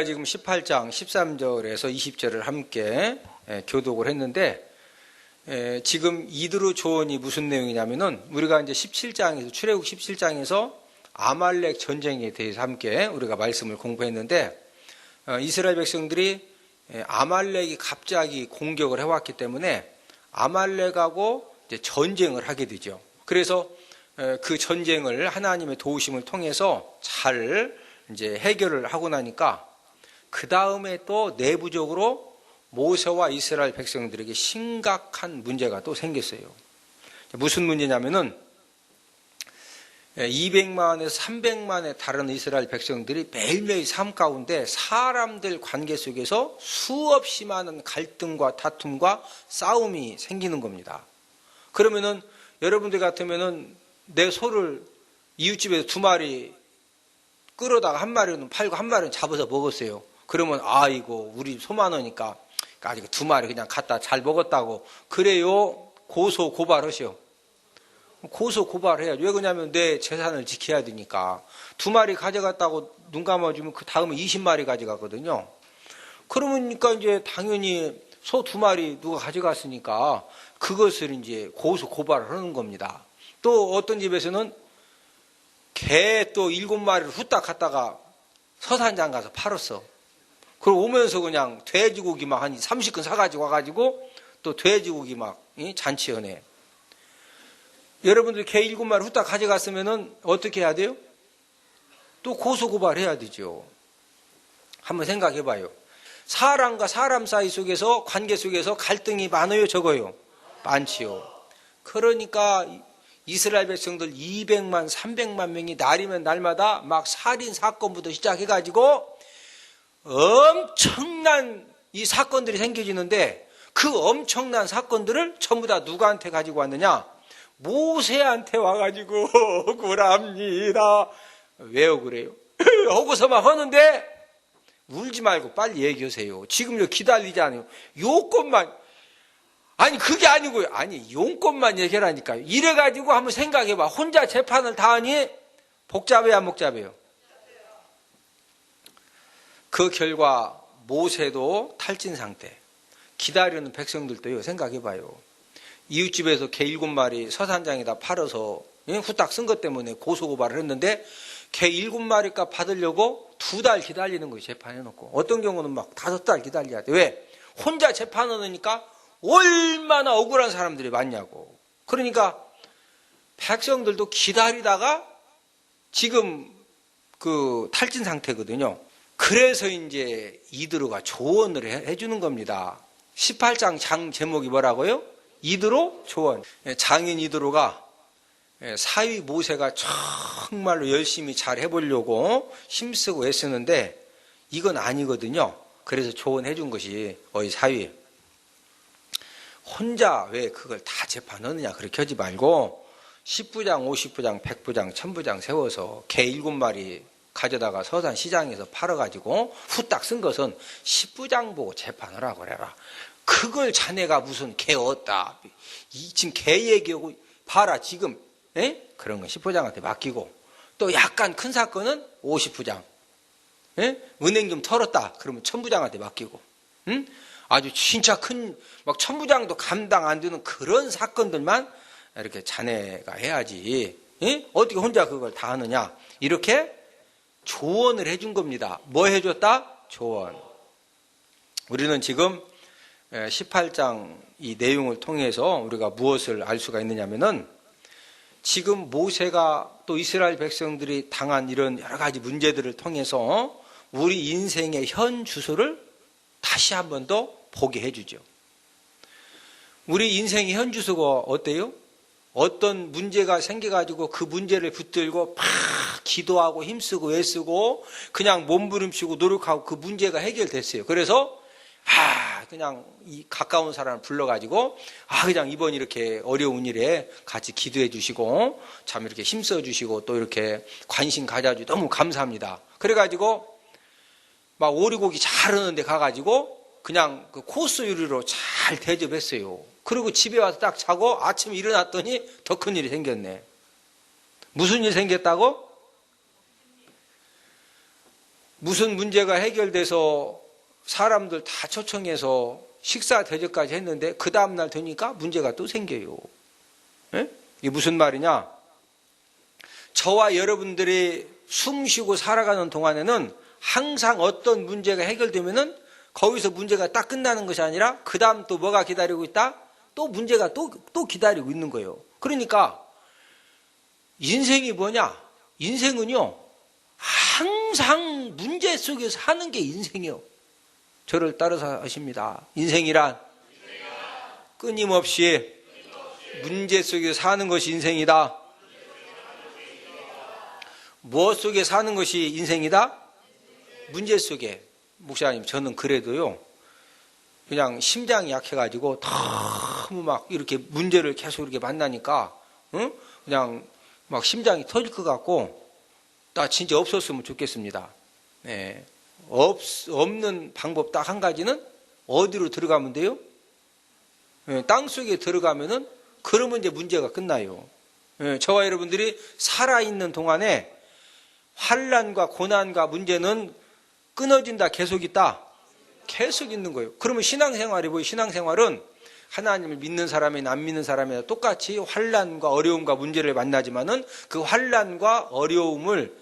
예, 우리가 지금 18장 13절에서 20절을 함께 예, 교독을 했는데 예, 지금 이드로 조언이 무슨 내용이냐면은 우리가 이제 17장에서 출애굽 17장에서 아말렉 전쟁에 대해서 함께 우리가 말씀을 공부했는데 어, 이스라엘 백성들이 예, 아말렉이 갑자기 공격을 해왔기 때문에 아말렉하고 전쟁을 하게 되죠. 그래서 에, 그 전쟁을 하나님의 도우심을 통해서 잘 이제 해결을 하고 나니까 그 다음에 또 내부적으로 모세와 이스라엘 백성들에게 심각한 문제가 또 생겼어요. 무슨 문제냐면은 200만에서 300만의 다른 이스라엘 백성들이 매일매일 삶 가운데 사람들 관계 속에서 수없이 많은 갈등과 다툼과 싸움이 생기는 겁니다. 그러면은 여러분들 같으면은 내 소를 이웃집에서 두 마리 끌어다가 한 마리는 팔고 한 마리는 잡아서 먹었어요. 그러면 아이고 우리 소 많으니까 아직 두 마리 그냥 갖다 잘 먹었다고 그래요 고소 고발하시오. 고소 고발해야죠. 왜 그러냐면 내 재산을 지켜야 되니까 두 마리 가져갔다고 눈 감아주면 그 다음에 20마리 가져가거든요. 그러니까 이제 당연히 소 두 마리 누가 가져갔으니까 그것을 이제 고소 고발을 하는 겁니다. 또 어떤 집에서는 개 또 일곱 마리를 후딱 갖다가 서산장 가서 팔았어. 그리고 오면서 그냥 돼지고기 막 한 30근 사가지고 와가지고 또 돼지고기 막 잔치연해. 여러분들 개 일곱 마리 후딱 가져갔으면은 어떻게 해야 돼요? 또 고소고발 해야 되죠. 한번 생각해 봐요. 사람과 사람 사이 속에서 관계 속에서 갈등이 많아요, 적어요? 많지요. 그러니까 이스라엘 백성들 200만, 300만 명이 날이면 날마다 막 살인 사건부터 시작해 가지고 엄청난 이 사건들이 생겨지는데 그 엄청난 사건들을 전부 다 누구한테 가지고 왔느냐? 모세한테 와가지고 억울합니다. 왜 억울해요? 억울서만 하는데 울지 말고 빨리 얘기하세요. 지금 요 기다리지 않아요. 요것만 아니 그게 아니고요. 아니 용건만 얘기하라니까 이래가지고 한번 생각해봐. 혼자 재판을 다 하니 복잡해요 안 복잡해요? 그 결과 모세도 탈진 상태. 기다리는 백성들도요. 생각해봐요. 이웃집에서 개 일곱 마리 서산장에다 팔아서 후딱 쓴 것 때문에 고소고발을 했는데 개 일곱 마리 값 받으려고 두 달 기다리는 거예요. 재판해놓고. 어떤 경우는 막 다섯 달 기다려야 돼. 왜? 혼자 재판하니까 얼마나 억울한 사람들이 많냐고. 그러니까 백성들도 기다리다가 지금 그 탈진 상태거든요. 그래서 이제 이드로가 조언을 해 주는 겁니다. 18장 장 제목이 뭐라고요? 이드로 조언. 장인 이드로가 사위 모세가 정말로 열심히 잘 해보려고 힘쓰고 애쓰는데 이건 아니거든요. 그래서 조언해 준 것이 어이 사위. 혼자 왜 그걸 다 재판하느냐 그렇게 하지 말고 10부장, 50부장, 100부장, 1000부장 세워서 개 7마리 가져다가 서산 시장에서 팔아가지고 후딱 쓴 것은 10부장 보고 재판하라고 그래라. 그걸 자네가 무슨 개 얻다. 지금 개 얘기하고 봐라 지금 에? 그런 건 10부장한테 맡기고 또 약간 큰 사건은 50부장. 에? 은행 좀 털었다. 그러면 천부장한테 맡기고. 응? 아주 진짜 큰, 막 천부장도 감당 안 되는 그런 사건들만 이렇게 자네가 해야지. 예? 어떻게 혼자 그걸 다 하느냐. 이렇게 조언을 해준 겁니다. 뭐 해줬다? 조언. 우리는 지금 18장 이 내용을 통해서 우리가 무엇을 알 수가 있느냐면은 지금 모세가 또 이스라엘 백성들이 당한 이런 여러 가지 문제들을 통해서 우리 인생의 현 주소를 다시 한 번 더 보게 해주죠. 우리 인생의 현 주소가 어때요? 어떤 문제가 생겨가지고 그 문제를 붙들고 막 기도하고 힘쓰고 애쓰고 그냥 몸부림치고 노력하고 그 문제가 해결됐어요. 그래서 아 그냥 이 가까운 사람을 불러가지고 아 그냥 이번 이렇게 어려운 일에 같이 기도해 주시고 참 이렇게 힘써 주시고 또 이렇게 관심 가져주 너무 감사합니다. 그래가지고 막 오리고기 잘하는데 가가지고 그냥 그 코스 요리로 잘 대접했어요. 그리고 집에 와서 딱 자고 아침에 일어났더니 더 큰 일이 생겼네. 무슨 일 생겼다고? 무슨 문제가 해결돼서 사람들 다 초청해서 식사 대접까지 했는데 그 다음날 되니까 문제가 또 생겨요. 예? 이게 무슨 말이냐? 저와 여러분들이 숨 쉬고 살아가는 동안에는 항상 어떤 문제가 해결되면은 거기서 문제가 딱 끝나는 것이 아니라 그 다음 또 뭐가 기다리고 있다? 또 문제가 또, 또 기다리고 있는 거예요. 그러니까 인생이 뭐냐? 인생은요, 항상 문제 속에서 사는 게 인생이요. 저를 따라서 하십니다. 인생이란 끊임없이 문제 속에서 사는 것이 인생이다. 무엇 속에 사는 것이 인생이다? 문제 속에. 목사님, 저는 그래도요, 그냥 심장이 약해가지고 너무 막 이렇게 문제를 계속 이렇게 만나니까, 응? 그냥 막 심장이 터질 것 같고, 나 진짜 없었으면 좋겠습니다. 네. 없, 없는 방법 딱 한 가지는 어디로 들어가면 돼요? 네, 땅 속에 들어가면은 그러면 이제 문제가 끝나요. 네, 저와 여러분들이 살아있는 동안에 환란과 고난과 문제는 끊어진다, 계속 있다? 계속 있는 거예요. 그러면 신앙생활이 뭐예요? 신앙생활은 하나님을 믿는 사람이나 안 믿는 사람이나 똑같이 환란과 어려움과 문제를 만나지만은 그 환란과 어려움을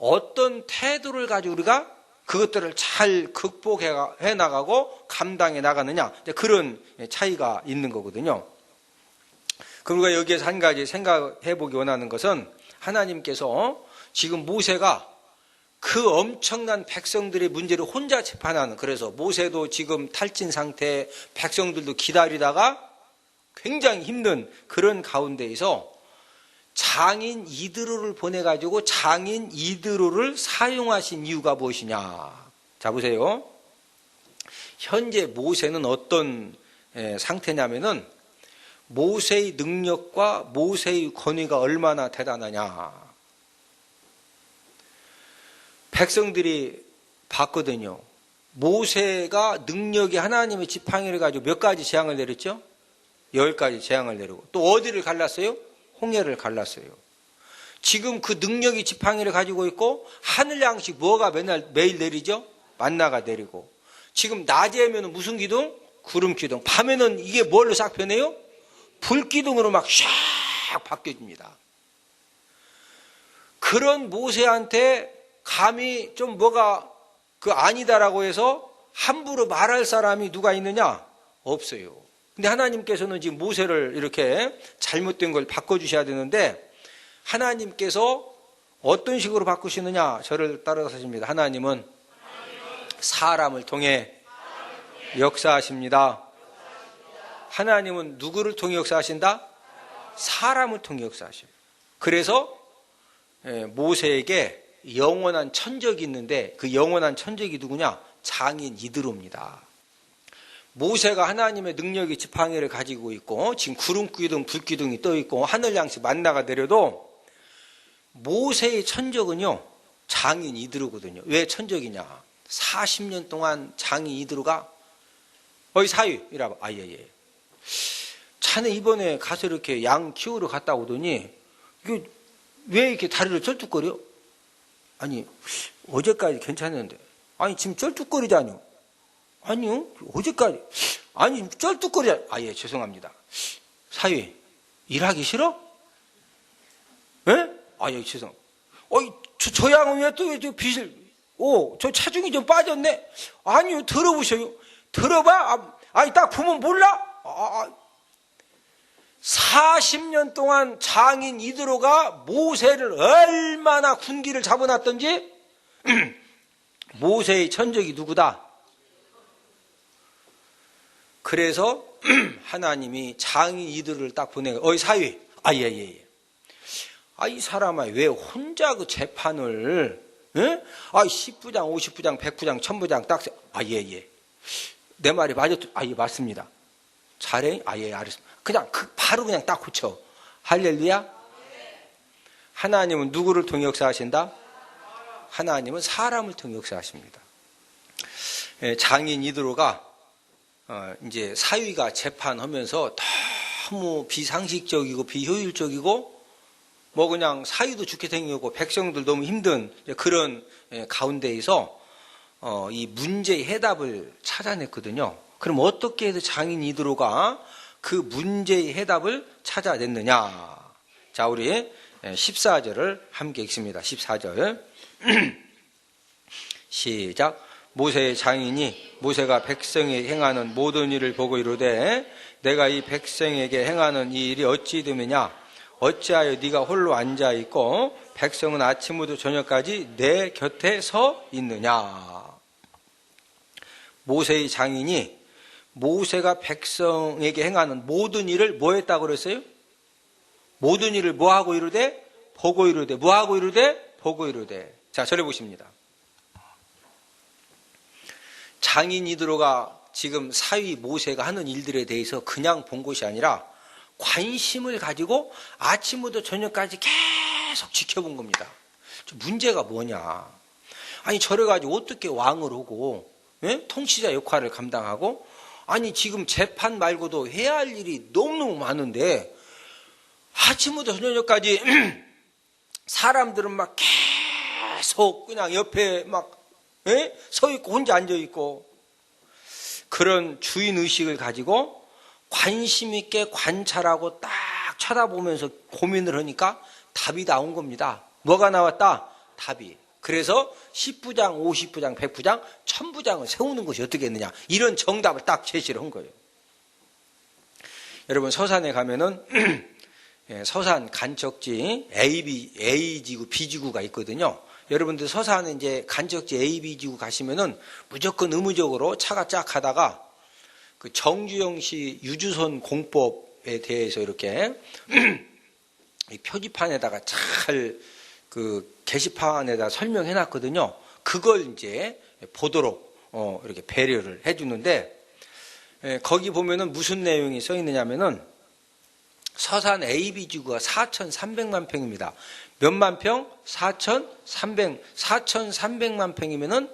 어떤 태도를 가지고 우리가 그것들을 잘 극복해 나가고 감당해 나가느냐 그런 차이가 있는 거거든요. 그리고 여기에서 한 가지 생각해 보기 원하는 것은 하나님께서 지금 모세가 그 엄청난 백성들의 문제를 혼자 재판하는 그래서 모세도 지금 탈진 상태 백성들도 기다리다가 굉장히 힘든 그런 가운데에서 장인 이드로를 보내가지고 장인 이드로를 사용하신 이유가 무엇이냐. 자, 보세요. 현재 모세는 어떤 상태냐면은 모세의 능력과 모세의 권위가 얼마나 대단하냐. 백성들이 봤거든요. 모세가 능력이 하나님의 지팡이를 가지고 몇 가지 재앙을 내렸죠? 열 가지 재앙을 내리고 또 어디를 갈랐어요? 홍해를 갈랐어요. 지금 그 능력이 지팡이를 가지고 있고 하늘 양식 뭐가 맨날 매일 내리죠? 만나가 내리고 지금 낮에면 무슨 기둥? 구름 기둥. 밤에는 이게 뭘로 싹 변해요? 불 기둥으로 막 샥 바뀌어집니다. 그런 모세한테 감히 좀 뭐가 그 아니다라고 해서 함부로 말할 사람이 누가 있느냐? 없어요. 근데 하나님께서는 지금 모세를 이렇게 잘못된 걸 바꿔주셔야 되는데 하나님께서 어떤 식으로 바꾸시느냐? 저를 따라서 하십니다. 하나님은 사람을 통해 역사하십니다. 하나님은 누구를 통해 역사하신다? 사람을 통해 역사하십니다. 그래서 예, 모세에게 영원한 천적이 있는데 그 영원한 천적이 누구냐? 장인 이드로입니다. 모세가 하나님의 능력의 지팡이를 가지고 있고 지금 구름 기둥, 불 기둥이 떠 있고 하늘 양식 만나가 내려도 모세의 천적은요 장인 이드로거든요. 왜 천적이냐? 40년 동안 장인 이드로가 어이 사위 이라고 아예예. 예. 자네 이번에 가서 이렇게 양 키우러 갔다 오더니 이게 왜 이렇게 다리를 쩔뚝거려? 아니 어제까지 괜찮은데 아니 지금 쩔뚝거리자니요. 아니요 어제까지 아니 쩔뚝거리자. 아예 죄송합니다. 사위 일하기 싫어? 예? 아 예 죄송. 어이 저, 저 양은 왜또 빚을 오 저 차중이 좀 빠졌네. 아니요 들어보셔요. 들어봐. 아, 아니 딱 보면 몰라. 아, 아. 40년 동안 장인 이드로가 모세를 얼마나 군기를 잡아놨던지 모세의 천적이 누구다? 그래서 하나님이 장인 이드로를 딱 보내고 어이 사위 아 예예 예, 예. 아이 사람아 왜 혼자 그 재판을 예? 아 10부장 50부장 100부장 1000부장 딱아 예예 예. 내 말이 맞았 아예 맞습니다 잘해 아예 알았습니다 그냥 그 바로 그냥 딱 고쳐. 할렐루야. 하나님은 누구를 통해 역사하신다? 하나님은 사람을 통해 역사하십니다. 예, 장인 이드로가 어, 이제 사위가 재판하면서 너무 비상식적이고 비효율적이고 뭐 그냥 사위도 죽게 생기고 백성들 너무 힘든 그런 예, 가운데에서 어, 이 문제의 해답을 찾아냈거든요. 그럼 어떻게 해서 장인 이드로가 그 문제의 해답을 찾아냈느냐? 자, 우리 14절을 함께 읽습니다. 14절. 시작. 모세의 장인이 모세가 백성에 행하는 모든 일을 보고 이르되 내가 이 백성에게 행하는 이 일이 어찌 됨이냐? 어찌하여 네가 홀로 앉아 있고 백성은 아침부터 저녁까지 내 곁에 서 있느냐? 모세의 장인이 모세가 백성에게 행하는 모든 일을 뭐 했다고 그랬어요? 모든 일을 뭐 하고 이르되? 보고 이르되 뭐 하고 이르되? 보고 이르되. 자 저래 보십니다. 장인 이드로가 지금 사위 모세가 하는 일들에 대해서 그냥 본 것이 아니라 관심을 가지고 아침부터 저녁까지 계속 지켜본 겁니다. 문제가 뭐냐? 아니 저래 가지고 어떻게 왕을 오고 예? 통치자 역할을 감당하고 아니 지금 재판 말고도 해야 할 일이 너무너무 많은데 아침부터 저녁까지 사람들은 막 계속 그냥 옆에 막 예? 서 있고 혼자 앉아 있고 그런 주인 의식을 가지고 관심 있게 관찰하고 딱 쳐다보면서 고민을 하니까 답이 나온 겁니다. 뭐가 나왔다? 답이. 그래서 10부장, 50부장, 100부장, 1000부장을 세우는 것이 어떻게 했느냐. 이런 정답을 딱 제시를 한 거예요. 여러분 서산에 가면은 예, 서산 간척지 A, B, A 지구, B 지구가 있거든요. 여러분들 서산에 이제 간척지 A, B 지구 가시면은 무조건 의무적으로 차가 쫙 가다가 그 정주영 씨 유주선 공법에 대해서 이렇게 이 표지판에다가 잘 그 게시판에다 설명해 놨거든요. 그걸 이제 보도록 어 이렇게 배려를 해 주는데 예, 거기 보면은 무슨 내용이 써 있느냐면은 서산 AB 지구가 4,300만 평입니다. 몇만 평? 4,300, 4,300만 평이면은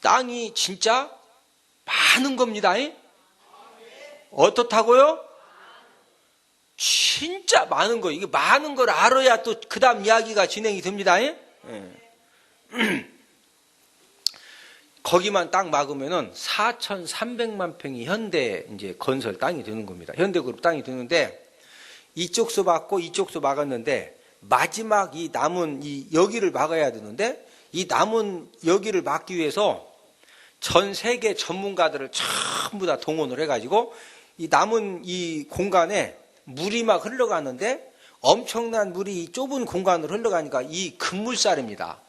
땅이 진짜 많은 겁니다. 어떻다고요? 진짜 많은 거. 이게 많은 걸 알아야 또 그 다음 이야기가 진행이 됩니다. 예? 거기만 딱 막으면은 4,300만 평이 현대 이제 건설 땅이 되는 겁니다. 현대그룹 땅이 되는데 이쪽서 막고 이쪽서 막았는데 마지막 이 남은 이 여기를 막아야 되는데 이 남은 여기를 막기 위해서 전 세계 전문가들을 전부 다 동원을 해가지고 이 남은 이 공간에 물이 막 흘러가는데 엄청난 물이 이 좁은 공간으로 흘러가니까 이 급물살입니다.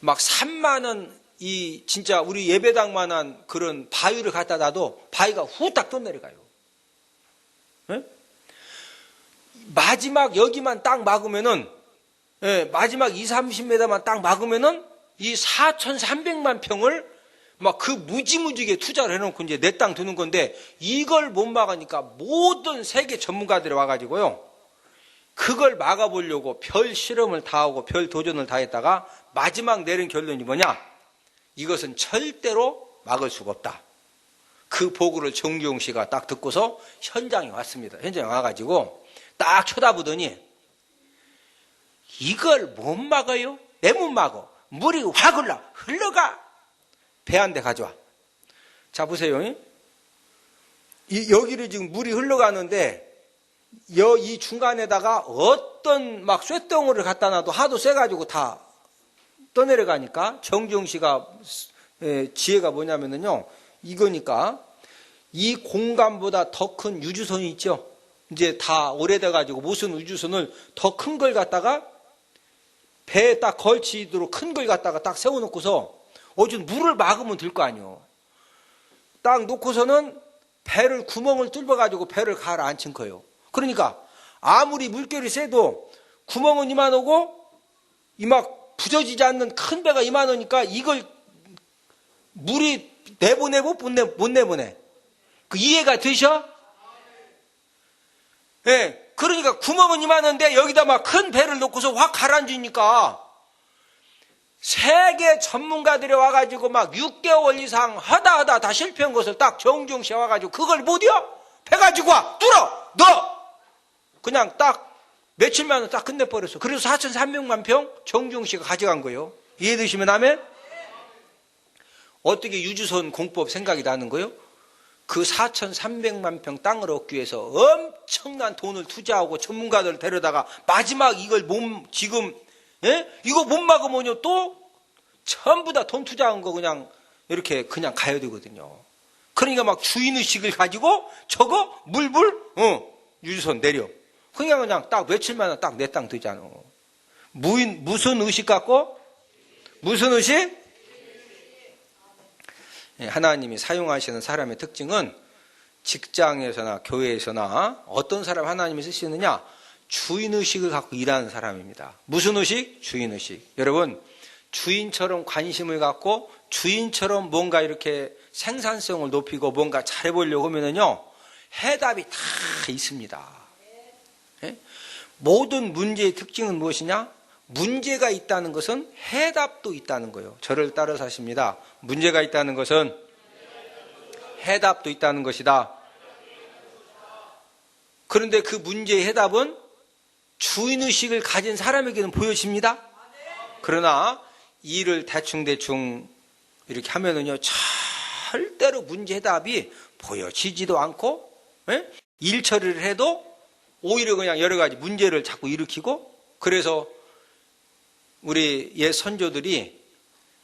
막 3만 원 이 진짜 우리 예배당만한 그런 바위를 갖다 놔도 바위가 후딱 떠내려가요. 네? 마지막 여기만 딱 막으면은 예, 마지막 2, 30m만 딱 막으면은 이 4,300만 평을 막 그 무지무지게 투자를 해놓고 이제 내 땅 두는 건데 이걸 못 막으니까 모든 세계 전문가들이 와가지고요. 그걸 막아보려고 별 실험을 다 하고 별 도전을 다 했다가 마지막 내린 결론이 뭐냐? 이것은 절대로 막을 수가 없다. 그 보고를 정기용 씨가 딱 듣고서 현장에 왔습니다. 현장에 와가지고 딱 쳐다보더니 이걸 못 막아요? 왜못 막어? 물이 확 흘러 흘러가 배 한 대 가져와. 자 보세요. 이, 여기를 지금 물이 흘러가는데 여, 이 중간에다가 어떤 막 쇳덩어리를 갖다 놔도 하도 세가지고 다 떠내려가니까 정지용 씨가 예, 지혜가 뭐냐면요 이거니까 이 공간보다 더 큰 유주선이 있죠. 이제 다 오래돼 가지고 무슨 우주선을 더 큰 걸 갖다가 배에 딱 걸치도록 큰 걸 갖다가 딱 세워놓고서 어쨌든 물을 막으면 될 거 아니요. 딱 놓고서는 배를 구멍을 뚫어 가지고 배를 가라앉힌 거예요. 그러니까 아무리 물결이 세도 구멍은 이만하고 이막 부서지지 않는 큰 배가 이만하니까 이걸 물이 내보내고 못, 내, 못 내보내. 그 이해가 되셔? 예. 네, 그러니까 구멍은 이만한데 여기다 막 큰 배를 놓고서 확 가라앉으니까 세계 전문가들이 와가지고 막 6개월 이상 하다 하다 다 실패한 것을 딱 정중시 와가지고 그걸 못이어? 배 가지고 와! 뚫어! 너! 그냥 딱 며칠만 은딱 끝내버렸어. 그래서 4,300만 평 씨가 가져간 거예요. 이해되시면 하면? 어떻게 유주선 공법 생각이 나는 거예요? 그 4,300만 평 땅을 얻기 위해서 엄청난 돈을 투자하고 전문가들 데려다가 마지막 이걸 몸 지금 예? 이거 못 막으면요 또 전부 다 돈 투자한 거 그냥 이렇게 그냥 가야 되거든요. 그러니까 막 주인의식을 가지고 저거 물불 어 유주선 내려. 그냥 그냥 딱 며칠만 딱내 땅 되잖아. 무인 무슨 의식 갖고 무슨 의식? 예, 하나님이 사용하시는 사람의 특징은 직장에서나 교회에서나 어떤 사람 하나님이 쓰시느냐 주인의식을 갖고 일하는 사람입니다. 무슨 의식? 주인의식. 여러분 주인처럼 관심을 갖고 주인처럼 뭔가 이렇게 생산성을 높이고 뭔가 잘해보려고 하면은요 해답이 다 있습니다. 예? 모든 문제의 특징은 무엇이냐? 문제가 있다는 것은 해답도 있다는 거예요. 저를 따라서 하십니다. 문제가 있다는 것은 해답도 있다는 것이다. 그런데 그 문제의 해답은 주인의식을 가진 사람에게는 보여집니다. 그러나 일을 대충대충 이렇게 하면은요, 절대로 문제 해답이 보여지지도 않고, 예? 일 처리를 해도 오히려 그냥 여러 가지 문제를 자꾸 일으키고, 그래서 우리 옛 선조들이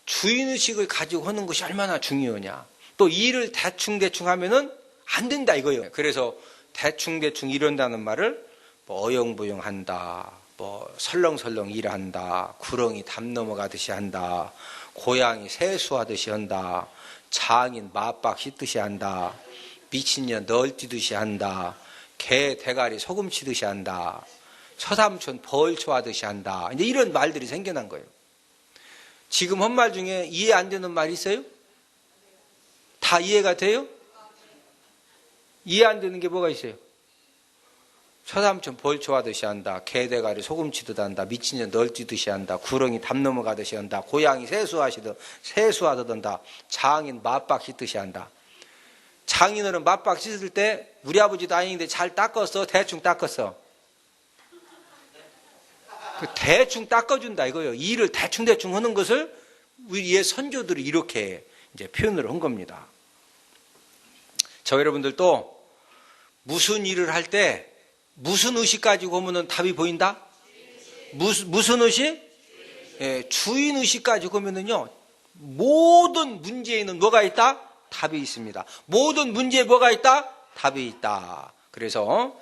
주인의식을 가지고 하는 것이 얼마나 중요하냐. 또 일을 대충대충 하면은 안 된다 이거예요. 그래서 대충대충 이런다는 말을 뭐 어영부영 한다. 뭐 설렁설렁 일한다. 구렁이 담 넘어가듯이 한다. 고양이 세수하듯이 한다. 장인 맞박 씻듯이 한다. 미친년 널뛰듯이 한다. 개 대가리 소금 치듯이 한다. 서삼촌 벌초하듯이 한다. 이제 이런 말들이 생겨난 거예요. 지금 한말 중에 이해 안 되는 말 있어요? 다 이해가 돼요? 이해 안 되는 게 뭐가 있어요? 서삼촌 벌초하듯이 한다. 개대가리 소금 치듯 한다. 미친년 널뛰듯이 한다. 구렁이 담 넘어가듯이 한다. 고양이 세수하시듯 세수하듯 한다. 장인 맞박 씻듯이 한다. 장인어른 맞박 씻을 때 우리 아버지도 아닌데 잘 닦았어? 대충 닦았어? 그 대충 닦아준다 이거예요. 일을 대충대충 하는 것을 우리의 선조들이 이렇게 이제 표현을 한 겁니다. 저 여러분들도 무슨 일을 할 때 무슨 의식 가지고 오면은 답이 보인다? 무슨, 무슨 의식? 예, 주인 의식 가지고 오면은요, 모든 문제에는 뭐가 있다? 답이 있습니다. 모든 문제에 뭐가 있다? 답이 있다. 그래서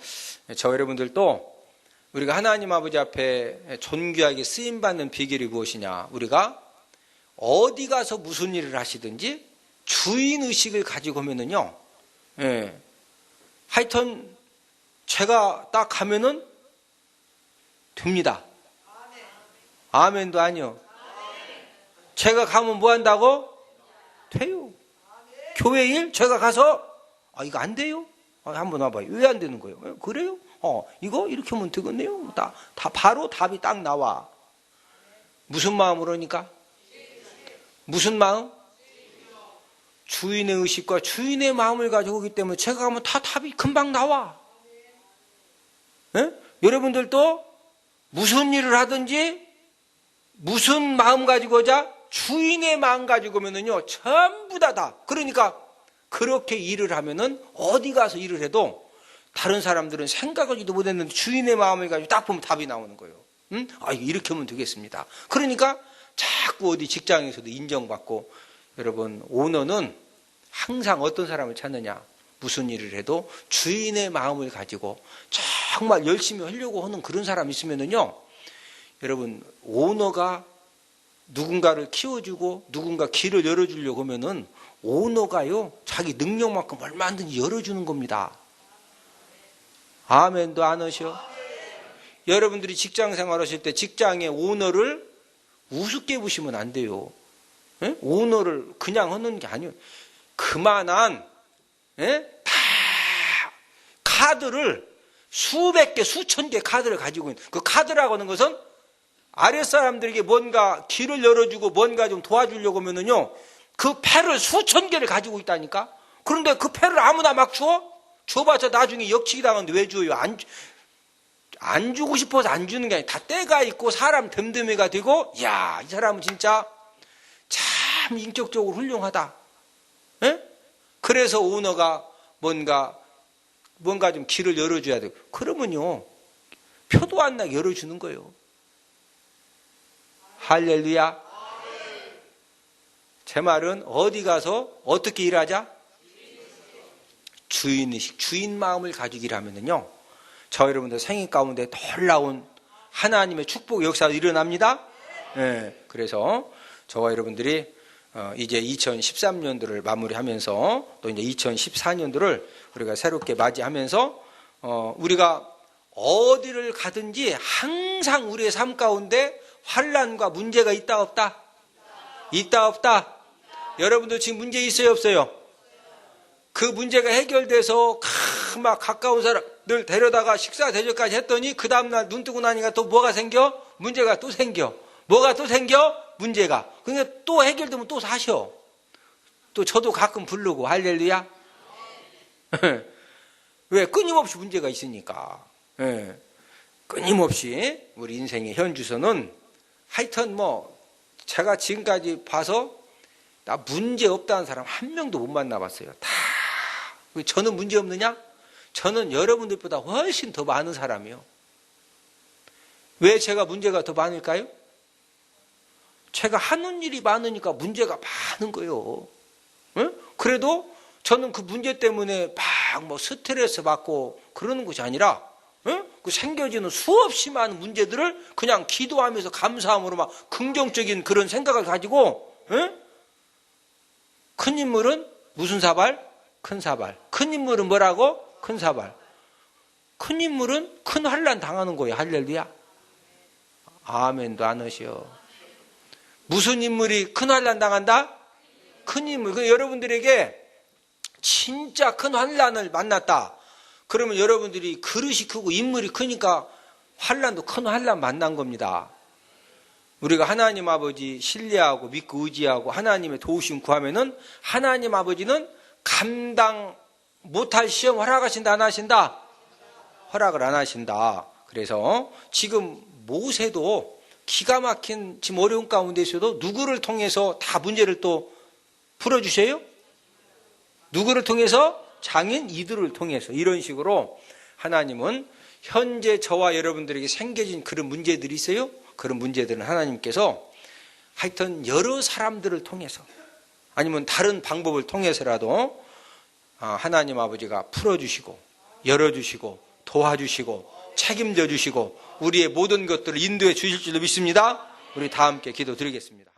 저 여러분들도 우리가 하나님 아버지 앞에 존귀하게 쓰임 받는 비결이 무엇이냐? 우리가 어디 가서 무슨 일을 하시든지 주인 의식을 가지고 오면은요, 예. 하여튼 제가 딱 가면은 됩니다. 아멘도 아니요. 제가 가면 뭐 한다고? 돼요. 교회 일 제가 가서 아 이거 안 돼요? 아, 한번 와봐요. 왜 안 되는 거예요? 예, 그래요? 어 이거 이렇게 하면 되겠네요. 다, 다 바로 답이 딱 나와. 무슨 마음으로니까? 무슨 마음? 주인의 의식과 주인의 마음을 가지고 오기 때문에 제가 가면 다 답이 금방 나와. 예? 여러분들도 무슨 일을 하든지 무슨 마음 가지고 오자 주인의 마음 가지고 오면은요 전부 다 다. 그러니까 그렇게 일을 하면은 어디 가서 일을 해도 다른 사람들은 생각하지도 못했는데 주인의 마음을 가지고 딱 보면 답이 나오는 거예요. 응? 아 이렇게 하면 되겠습니다. 그러니까 자꾸 어디 직장에서도 인정받고 여러분 오너는 항상 어떤 사람을 찾느냐 무슨 일을 해도 주인의 마음을 가지고 정말 열심히 하려고 하는 그런 사람이 있으면은요 여러분 오너가 누군가를 키워주고 누군가 길을 열어주려고 하면은 오너가요 자기 능력만큼 얼마든지 열어주는 겁니다. 아멘도 안 하셔. 여러분들이 직장 생활하실 때 직장의 오너를 우습게 보시면 안 돼요. 예? 오너를 그냥 하는 게 아니에요. 그만한 예? 다 카드를 수백 개, 수천 개 카드를 가지고 있는 그 카드라고 하는 것은 아랫 사람들에게 뭔가 길을 열어주고 뭔가 좀 도와주려고 하면은요 그 패를 수천 개를 가지고 있다니까. 그런데 그 패를 아무나 막 줘? 줘봤자 나중에 역치기 당하는데 왜 줘요? 안, 안 주고 싶어서 안 주는 게 아니라 다 때가 있고 사람 덤덤이가 되고 야 이 사람은 진짜 참 인격적으로 훌륭하다. 예? 그래서 오너가 뭔가 뭔가 좀 길을 열어줘야 되고 그러면요 표도 안 나게 열어주는 거예요. 할렐루야. 제 말은 어디 가서 어떻게 일하자? 주인의식, 주인 마음을 가지고 일하면은요, 저 여러분들 생인 가운데 놀라운 하나님의 축복 역사가 일어납니다. 예, 그래서 저와 여러분들이 어, 이제 2013년도를 마무리하면서 또 이제 2014년도를 우리가 새롭게 맞이하면서 어, 우리가 어디를 가든지 항상 우리의 삶 가운데 환란과 문제가 있다 없다? 있다 없다? 여러분들 지금 문제 있어요 없어요? 그 문제가 해결돼서 크, 막 가까운 사람들 데려다가 식사 대접까지 했더니 그 다음날 눈 뜨고 나니까 또 뭐가 생겨? 문제가 또 생겨. 뭐가 또 생겨? 문제가. 그러니까 또 해결되면 또 사셔. 또 저도 가끔 부르고 할렐루야. 왜? 끊임없이 문제가 있으니까. 예. 끊임없이 우리 인생의 현주소는 하여튼 뭐 제가 지금까지 봐서 나 문제 없다는 사람 한 명도 못 만나봤어요. 다 저는 문제 없느냐? 저는 여러분들보다 훨씬 더 많은 사람이요. 왜 제가 문제가 더 많을까요? 제가 하는 일이 많으니까 문제가 많은 거예요. 응? 그래도 저는 그 문제 때문에 막 뭐 스트레스 받고 그러는 것이 아니라 응? 그 생겨지는 수없이 많은 문제들을 그냥 기도하면서 감사함으로 막 긍정적인 그런 생각을 가지고 응? 큰 인물은 무슨 사발? 큰 사발. 큰 인물은 뭐라고? 큰 사발. 큰 인물은 큰 환란 당하는 거예요. 할렐루야. 아멘도 안 하시오. 무슨 인물이 큰 환란 당한다? 큰 인물. 그 여러분들에게 진짜 큰 환란을 만났다. 그러면 여러분들이 그릇이 크고 인물이 크니까 환란도 큰 환란 만난 겁니다. 우리가 하나님 아버지 신뢰하고 믿고 의지하고 하나님의 도우심 구하면은 하나님 아버지는 감당 못할 시험 허락하신다 안 하신다? 허락을 안 하신다. 그래서 지금 모세도 기가 막힌 지금 어려운 가운데 있어도 누구를 통해서 다 문제를 또 풀어주셔요? 누구를 통해서? 장인 이들을 통해서 이런 식으로 하나님은 현재 저와 여러분들에게 생겨진 그런 문제들이 있어요. 그런 문제들은 하나님께서 하여튼 여러 사람들을 통해서 아니면 다른 방법을 통해서라도 아, 하나님 아버지가 풀어주시고 열어주시고 도와주시고 책임져 주시고 우리의 모든 것들을 인도해 주실 줄로 믿습니다. 우리 다 함께 기도 드리겠습니다.